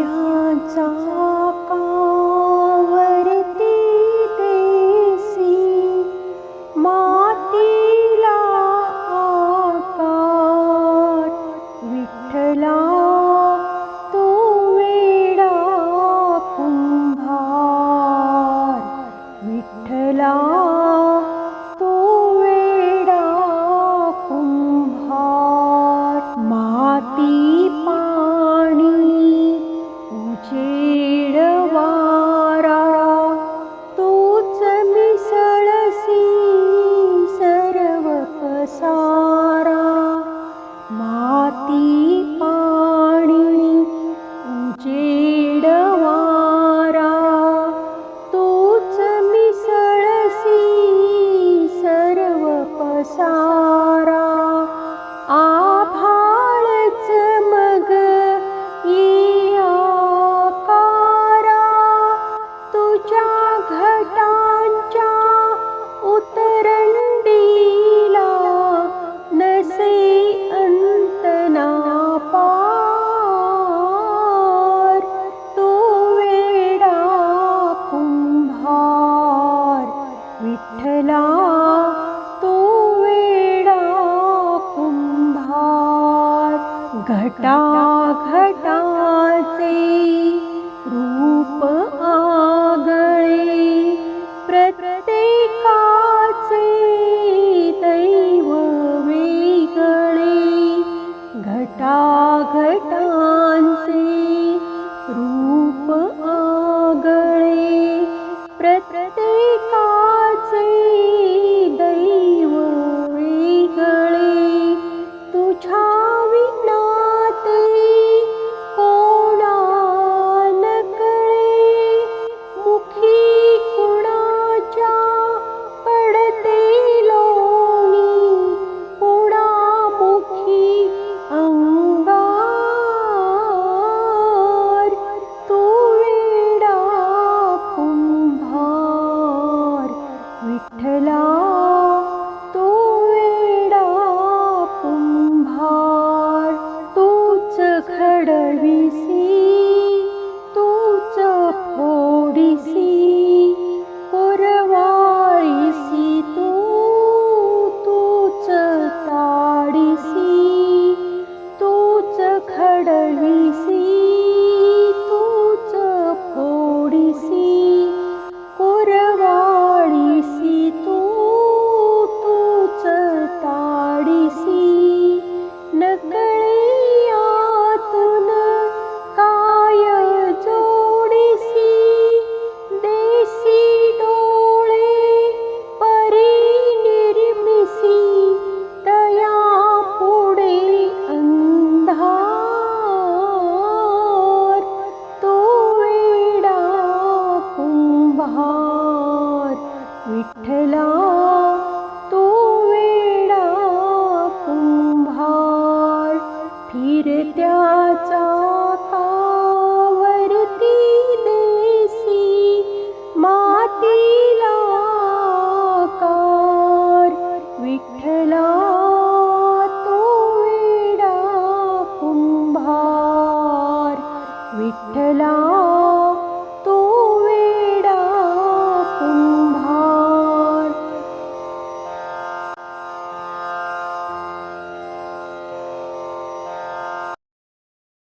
yeah, पसारा माती पाणी उजेडवारा तूच मिसळसी सर्व पसारा. आभाळच मग या तुझ्या घटांच्या उतरण घटा घटाचे रूप आगळे प्रत्येकाचे दैव वेगळे घटा रूप आगळे प्रत्येकाचे तूच विठ्ठला तो वेडा कुंभार फिरत्याचा कावरती देसी मातीला कार विठ्ठला तो वेडा कुंभार विठ्ठला